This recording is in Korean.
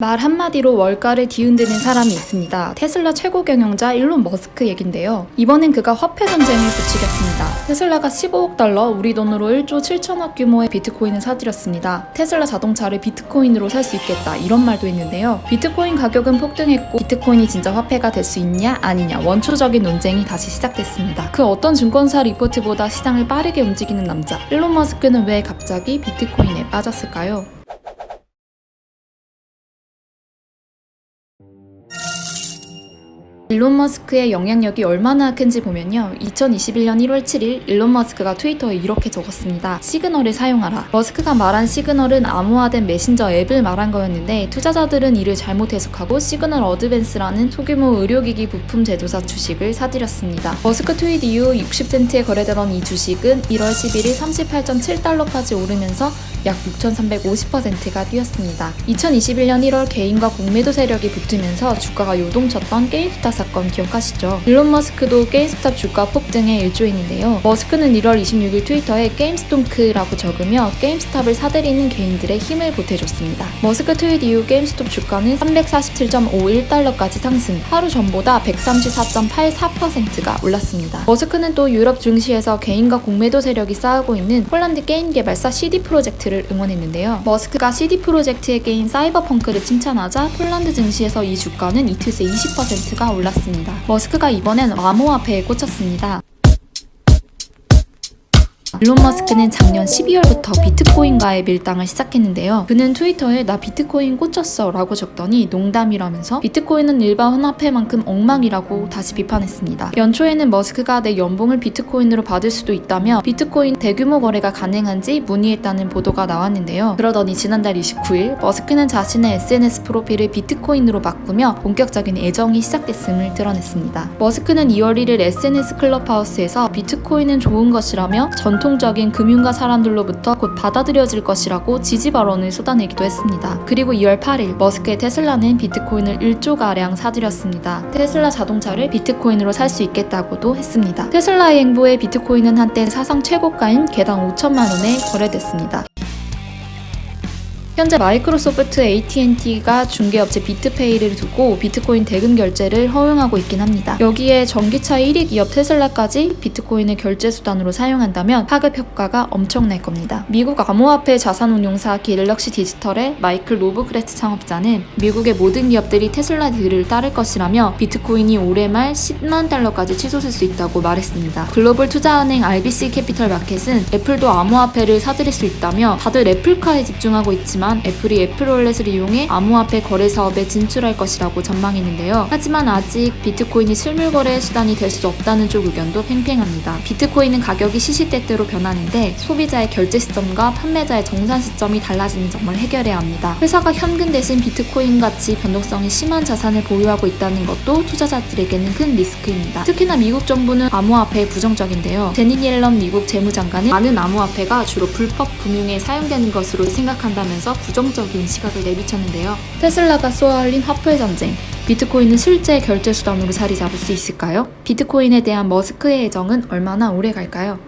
말 한마디로 월가를 뒤흔드는 사람이 있습니다. 테슬라 최고 경영자 일론 머스크 얘긴데요. 이번엔 그가 화폐 전쟁을 부추겼습니다. 테슬라가 15억 달러, 우리 돈으로 1조 7천억 규모의 비트코인을 사들였습니다. 테슬라 자동차를 비트코인으로 살 수 있겠다 이런 말도 했는데요. 비트코인 가격은 폭등했고 비트코인이 진짜 화폐가 될 수 있냐 아니냐 원초적인 논쟁이 다시 시작됐습니다. 그 어떤 증권사 리포트보다 시장을 빠르게 움직이는 남자 일론 머스크는 왜 갑자기 비트코인에 빠졌을까요? 일론 머스크의 영향력이 얼마나 큰지 보면요. 2021년 1월 7일 일론 머스크가 트위터에 이렇게 적었습니다. 시그널을 사용하라. 머스크가 말한 시그널은 암호화된 메신저 앱을 말한 거였는데 투자자들은 이를 잘못 해석하고 시그널 어드밴스라는 소규모 의료기기 부품 제조사 주식을 사들였습니다. 머스크 트윗 이후 60센트에 거래되던 이 주식은 1월 11일 38.7달러까지 오르면서 약 6,350%가 뛰었습니다. 2021년 1월 개인과 공매도 세력이 붙으면서 주가가 요동쳤던 게임스타 사건 기억하시죠? 일론 머스크도 게임스탑 주가 폭등에 일조했는데요. 머스크는 1월 26일 트위터에 게임스톤크라고 적으며 게임스탑을 사들이는 개인들의 힘을 보태줬습니다. 머스크 트윗 이후 게임스톱 주가는 347.51달러까지 상승, 하루 전보다 134.84%가 올랐습니다. 머스크는 또 유럽 증시에서 개인과 공매도 세력이 싸우고 있는 폴란드 게임 개발사 CD 프로젝트를 응원했는데요. 머스크가 CD 프로젝트의 게임 사이버펑크를 칭찬하자 폴란드 증시에서 이 주가는 이틀 새 20%가 올랐습니다. 머스크가 이번엔 암호화폐에 꽂혔습니다. 일론 머스크는 작년 12월부터 비트코인과의 밀당을 시작했는데요. 그는 트위터에 나 비트코인 꽂혔어 라고 적더니 농담이라면서 비트코인은 일반 화폐만큼 엉망이라고 다시 비판했습니다. 연초에는 머스크가 내 연봉을 비트코인으로 받을 수도 있다며 비트코인 대규모 거래가 가능한지 문의했다는 보도가 나왔는데요. 그러더니 지난달 29일 머스크는 자신의 SNS 프로필을 비트코인으로 바꾸며 본격적인 애정이 시작됐음을 드러냈습니다. 머스크는 2월 1일 SNS 클럽하우스에서 비트코인은 좋은 것이라며 전 통적인 금융가 사람들로부터 곧 받아들여질 것이라고 지지 발언을 쏟아내기도 했습니다. 그리고 2월 8일 머스크의 테슬라는 비트코인을 1조가량 사들였습니다. 테슬라 자동차를 비트코인으로 살 수 있겠다고도 했습니다. 테슬라의 행보에 비트코인은 한때 사상 최고가인 개당 5천만 원에 거래됐습니다. 현재 마이크로소프트 AT&T가 중개업체 비트페이를 두고 비트코인 대금 결제를 허용하고 있긴 합니다. 여기에 전기차 1위 기업 테슬라까지 비트코인을 결제 수단으로 사용한다면 파급 효과가 엄청날 겁니다. 미국 암호화폐 자산운용사 갤럭시 디지털의 마이클 로브크레트 창업자는 미국의 모든 기업들이 테슬라 딜을 따를 것이라며 비트코인이 올해 말 10만 달러까지 치솟을 수 있다고 말했습니다. 글로벌 투자은행 RBC 캐피털 마켓은 애플도 암호화폐를 사들일 수 있다며 다들 애플카에 집중하고 있지만 애플이 애플 월렛을 이용해 암호화폐 거래 사업에 진출할 것이라고 전망했는데요. 하지만 아직 비트코인이 실물 거래 수단이 될 수 없다는 쪽 의견도 팽팽합니다. 비트코인은 가격이 시시때때로 변하는데 소비자의 결제 시점과 판매자의 정산 시점이 달라지는 점을 해결해야 합니다. 회사가 현금 대신 비트코인 같이 변동성이 심한 자산을 보유하고 있다는 것도 투자자들에게는 큰 리스크입니다. 특히나 미국 정부는 암호화폐에 부정적인데요. 제니 옐런 미국 재무장관은 많은 암호화폐가 주로 불법 금융에 사용되는 것으로 생각한다면서 부정적인 시각을 내비쳤는데요. 테슬라가 쏘아올린 화폐 전쟁. 비트코인은 실제 결제 수단으로 자리 잡을 수 있을까요? 비트코인에 대한 머스크의 애정은 얼마나 오래 갈까요?